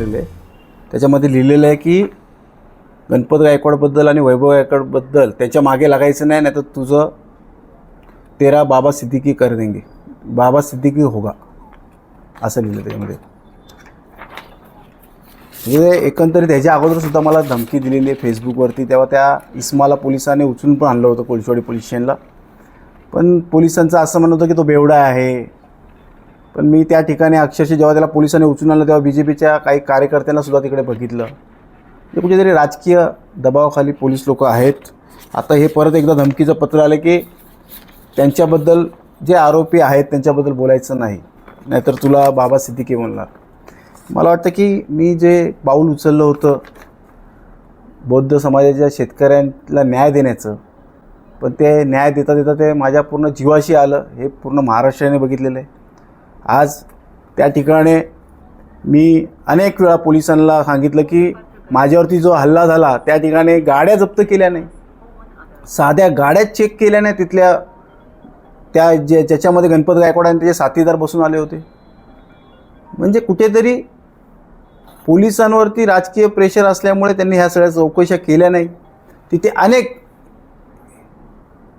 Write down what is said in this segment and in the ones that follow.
पाठवलेलं आहे. त्याच्यामध्ये लिहिलेलं आहे की गणपत गायकवाडबद्दल आणि वैभव गायकवाडबद्दल त्याच्यामागे लागायचं नाही नाही तर तुझं तेरा बाबा सिद्दीकी कर देंगे. बाबा सिद्दीकी होगा. असं लिहिलं त्याच्यामध्ये. म्हणजे एकंदरीत ह्याच्या अगोदर सुद्धा मला धमकी दिलेली आहे फेसबुकवरती. तेव्हा त्या इस्माला पोलिसांनी उचलून पण आणलं होतं कोळसवाडी पोलीस स्टेशनला. पण पोलिसांचं असं म्हणत होतं की तो बेवडा आहे. पण मी त्या ठिकाणी अक्षरशः जेव्हा त्याला पोलिसांनी उचलून आणलं तेव्हा बी जे पीच्या काही कार्यकर्त्यांना सुद्धा तिकडे बघितलं. म्हणजे कुठेतरी राजकीय दबावाखाली पोलीस लोक आहेत. आता हे परत एकदा धमकीचं पत्र आलं की त्यांच्याबद्दल जे आरोपी आहेत त्यांच्याबद्दल बोलायचं नाही. नाहीतर तुला बाबा सिद्दीकी म्हणणार. मला वाटतं की मी जे पाऊल उचललं होतं बौद्ध समाजाच्या शेतकऱ्यांना न्याय देण्याचं पण ते न्याय देता देता ते माझ्या पूर्ण जीवाशी आलं हे पूर्ण महाराष्ट्राने बघितलेलं आहे. आज त्या ठिकाणी मी अनेक वेळा पोलिसांना सांगितलं की माझ्यावरती जो हल्ला झाला त्या ठिकाणी गाड्या जप्त केल्या नाही. साध्या गाड्या चेक केल्या नाही तिथल्या त्या जे ज्याच्यामध्ये गणपत गायकवाड आणि त्याचे साथीदार बसून आले होते. म्हणजे कुठेतरी पोलिसांवरती राजकीय प्रेशर असल्यामुळे त्यांनी ह्या सगळ्या चौकशा केल्या नाही. तिथे अनेक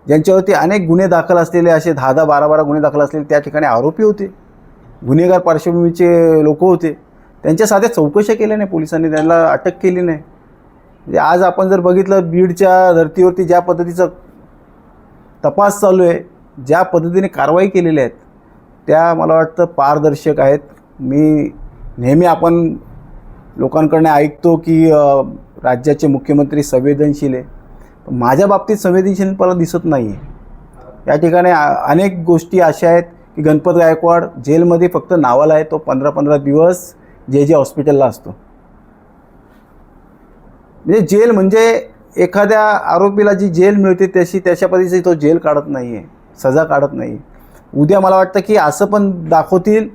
ज्यांच्यावरती अनेक गुन्हे दाखल असलेले असे दहा दहा बारा बारा गुन्हे दाखल असलेले त्या ठिकाणी आरोपी होते. गुन्हेगार पार्श्वभूमीचे लोक होते. त्यांच्या साध्या चौकशा केल्या नाही पोलिसांनी त्यांना अटक केली नाही. म्हणजे आज आपण जर बघितलं बीडच्या धर्तीवरती ज्या पद्धतीचा तपास चालू आहे ज्या पद्धतीने कारवाई केलेल्या आहेत त्या मला वाटतं पारदर्शक आहेत. मी नेहमी आपण लोकांकडनं ऐकतो की राज्याचे मुख्यमंत्री संवेदनशील आहे. पण माझ्या बाबतीत संवेदनशील मला दिसत नाही आहे या ठिकाणी आ- अनेक गोष्टी अशा आहेत की गणपत गायकवाड जेलमध्ये फक्त नावाला आहे तो पंधरा पंधरा दिवस जे जे हॉस्पिटलला असतो. म्हणजे जेल म्हणजे एखाद्या आरोपीला जी जेल मिळते त्याशी त्याच्या पद्धतीची तो जेल काढत नाही आहे सजा काढत नाही उद्या मला वाटतं की असं पण दाखवतील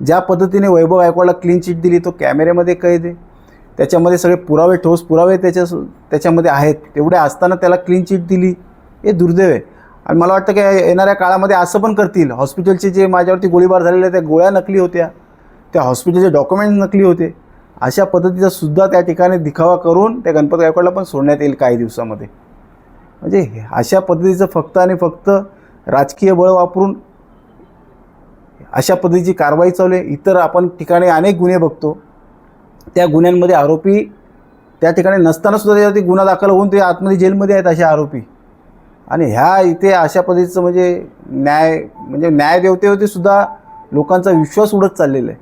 ज्या पद्धतीने वैभव गायकवाडला क्लीन चिट दिली तो कॅमेऱ्यामध्ये कैद आहे. त्याच्यामध्ये सगळे पुरावे ठोस पुरावे त्याच्या त्याच्यामध्ये आहेत. तेवढे असताना त्याला क्लीन चिट दिली हे दुर्दैव आहे. आणि मला वाटतं की येणाऱ्या काळामध्ये असं पण करतील. हॉस्पिटलचे जे माझ्यावरती गोळीबार झालेले त्या गोळ्या नकली होत्या. त्या हॉस्पिटलचे डॉक्युमेंट नकली होते. अशा पद्धतीचा सुद्धा त्या ठिकाणी दिखावा करून त्या गणपत गायकवाडला पण सोडण्यात येईल काही दिवसामध्ये. म्हणजे हे- अशा पद्धतीचं फक्त आणि फक्त राजकीय बळ वापरून अशा पद्धतीची कारवाई चालू आहे. इतर आपण ठिकाणी अनेक गुन्हे बघतो. त्या गुन्ह्यांमध्ये आरोपी त्या ठिकाणी नसताना सुद्धा गुन्हा दाखल होऊन ते आतमध्ये जेलमध्ये आहेत असे आरोपी. आणि ह्या इथे अशा पद्धतीचं म्हणजे न्याय म्हणजे न्यायदेवतेवरती सुद्धा लोकांचा विश्वास उडत चाललेला आहे.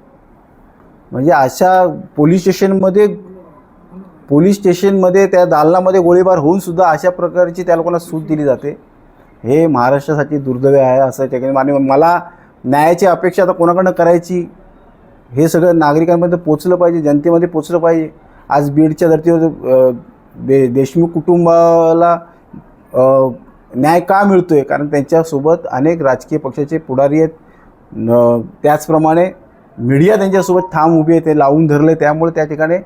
म्हणजे अशा पोलीस स्टेशनमध्ये पोलीस स्टेशनमध्ये त्या दालनामध्ये गोळीबार होऊन सुद्धा अशा प्रकारची त्या लोकांना सूट दिली जाते. हे महाराष्ट्रासाठी दुर्दैव आहे असं ठिकाणी आणि मला न्यायाची अपेक्षा आता कोणाकडनं करायची? हे सगळं नागरिकांपर्यंत पोचलं पाहिजे जनतेमध्ये पोचलं पाहिजे. आज बीडच्या धर्तीवर दे देशमुख कुटुंबाला न्याय का मिळतो आहे कारण त्यांच्यासोबत अनेक राजकीय पक्षाचे पुढारी आहेत. न त्याचप्रमाणे मीडिया त्यांच्यासोबत ठाम उभी आहे ते लावून धरले त्यामुळे त्या ठिकाणी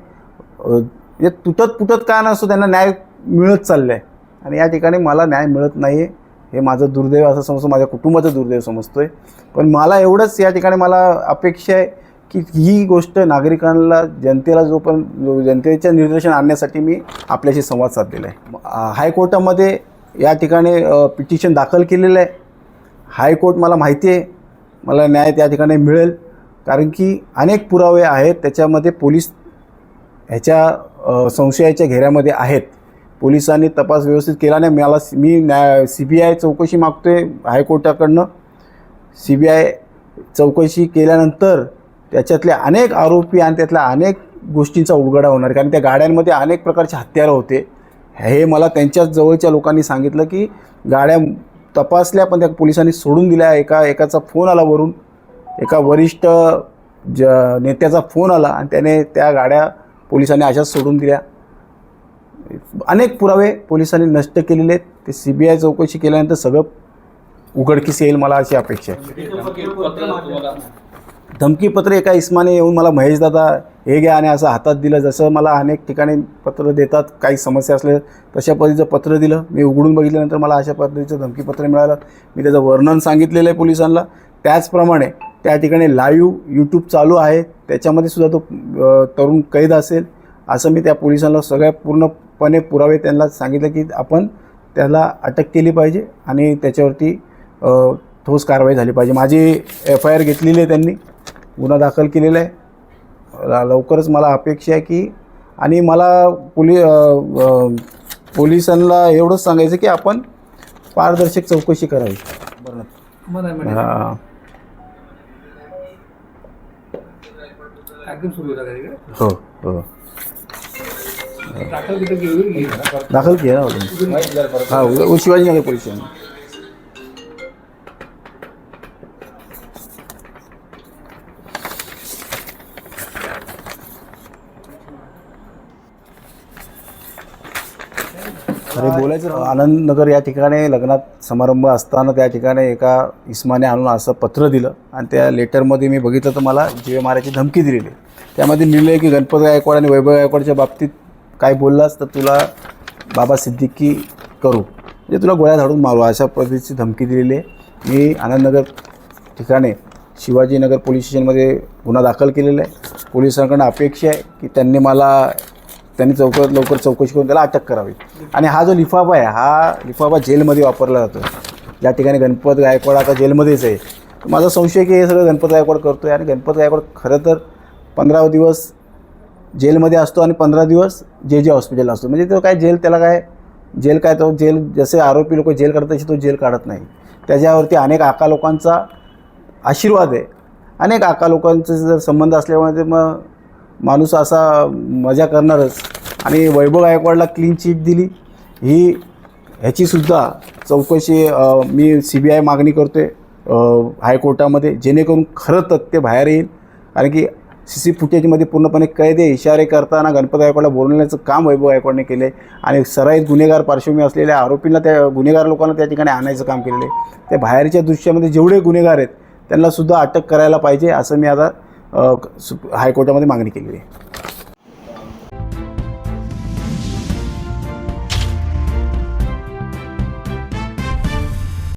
म्हणजे तुटत पुटत का नसतो त्यांना न्याय मिळत चाललं आहे आणि या ठिकाणी मला न्याय मिळत नाही आहे हे माझं दुर्दैव असं समजतो माझ्या कुटुंबाचं दुर्दैव समजतो आहे पण मला एवढंच या ठिकाणी मला अपेक्षा आहे की ही गोष्ट नागरिकांना जनतेला जो पण जनतेच्या निर्देशन आणण्यासाठी मी आपल्याशी संवाद साधलेला आहे. हायकोर्टामध्ये या ठिकाणी पिटिशन दाखल केलेलं आहे. हायकोर्ट मला माहिती आहे. मला न्याय त्या ठिकाणी मिळेल. कारण की अनेक पुरावे आहेत. त्याच्यामध्ये पोलीस ह्याच्या संशयाच्या घेऱ्यामध्ये आहेत. पोलिसांनी तपास व्यवस्थित केला नाही. मला मी न्याय सी बी आय चौकशी मागतो आहे हायकोर्टाकडनं सी बी आय चौकशी केल्यानंतर त्याच्यातले अनेक आरोपी आणि त्यातल्या अनेक गोष्टींचा उलगडा होणार कारण त्या गाड्यांमध्ये अनेक प्रकारचे हत्यारं होते. हे मला त्यांच्याच जवळच्या लोकांनी सांगितलं की गाड्या तपासल्या पण त्या पोलिसांनी सोडून दिल्या. एका एकाचा फोन आला वरून. एका वरिष्ठ ज नेत्याचा फोन आला आणि त्याने त्या गाड्या पोलिसांनी अशाच सोडून दिल्या. अनेक पुरावे पोलिसांनी नष्ट केलेले आहेत. ते सी बी आय चौकशी केल्यानंतर सगळं उघडकीस येईल मला अशी अपेक्षा आहे. धमकीपत्र एका इस्माने येऊन मला महेश दादा हे घ्या आणि असं हातात दिलं. जसं मला अनेक ठिकाणी पत्र देतात काही समस्या असल्या तशा पद्धतीचं पत्र दिलं. मी उघडून बघितल्यानंतर मला अशा पद्धतीचं धमकीपत्र मिळालं. मी त्याचं वर्णन सांगितलेलं आहे पोलिसांना. त्याचप्रमाणे त्या ठिकाणी लाईव्ह यूट्यूब चालू आहे. त्याच्यामध्ये सुद्धा तो तरुण कैद असेल. असं मी त्या पोलिसांना सगळ्या पूर्णपणे पुरावे त्यांना सांगितलं की आपण त्याला अटक केली पाहिजे आणि त्याच्यावरती ठोस कारवाई झाली पाहिजे. माझी एफ आय आर घेतलेली आहे त्यांनी. गुन्हा दाखल केलेला आहे. लवकरच मला अपेक्षा आहे की आणि मला पोली पोलिसांना एवढंच सांगायचं की आपण पारदर्शक चौकशी करावी. हां. हो हो. दाखल केलं. हां शिवाजीनगर पोलीस अरे बोलायचं आनंदनगर या ठिकाणी लग्नात समारंभ असताना त्या ठिकाणी एका इस्माने आणून असं पत्र दिलं आणि त्या लेटरमध्ये मी बघितलं तर मला जीवे मारायची धमकी दिलेली. त्यामध्ये लिहिलं आहे की गणपत गायकवाड आणि वैभव गायकवाडच्या बाबतीत काय बोललास तर तुला बाबा सिद्दीकी करू. म्हणजे तुला गोळ्या झाडून मारू अशा पद्धतीची धमकी दिलेली आहे. मी आनंदनगर ठिकाणी शिवाजीनगर पोलीस स्टेशनमध्ये गुन्हा दाखल केलेला आहे. पोलिसांकडून अपेक्षा आहे की त्यांनी मला त्यांनी चौकात लवकर चौकशी करून त्याला अटक करावी. आणि हा जो लिफाफा आहे हा लिफाफा जेलमध्ये वापरला जातो. ज्या ठिकाणी गणपत गायकवाड आता जेलमध्येच आहे. माझा संशय की हे सगळं गणपत गायकवाड करतो आहे आणि गणपत गायकवाड खरं तर पंधरा दिवस जेलमध्ये असतो आणि पंधरा दिवस जे जे हॉस्पिटल असतो. म्हणजे तो काय जेल त्याला काय जेल काय तो जेल जसे आरोपी लोक जेल काढतात तसे तो जेल काढत नाही. त्याच्यावरती अनेक आका लोकांचा आशीर्वाद आहे. अनेक आका लोकांचे जर संबंध असल्यामुळे ते मग माणूस असा मजा करणारच. आणि वैभव गायकवाडला क्लीन चीट दिली. ही ह्याचीसुद्धा चौकशी मी सी बी आय मागणी करतो आहे हायकोर्टामध्ये जेणेकरून खरं तथ्य बाहेर येईल. कारण की सी सी फुटेजमध्ये पूर्णपणे कैदे इशारे करताना गणपत गायकवाडला बोलवण्याचं काम वैभव गायकवाडने केलं आहे आणि सराईत गुन्हेगार पार्श्वभूमी असलेल्या आरोपींना त्या गुन्हेगार लोकांना त्या ठिकाणी आणायचं काम केलेलं आहे. त्या बाहेरच्या दृश्यामध्ये जेवढे गुन्हेगार आहेत त्यांनासुद्धा अटक करायला पाहिजे असं मी आता हायकोर्टामध्ये मागणी केलेली आहे.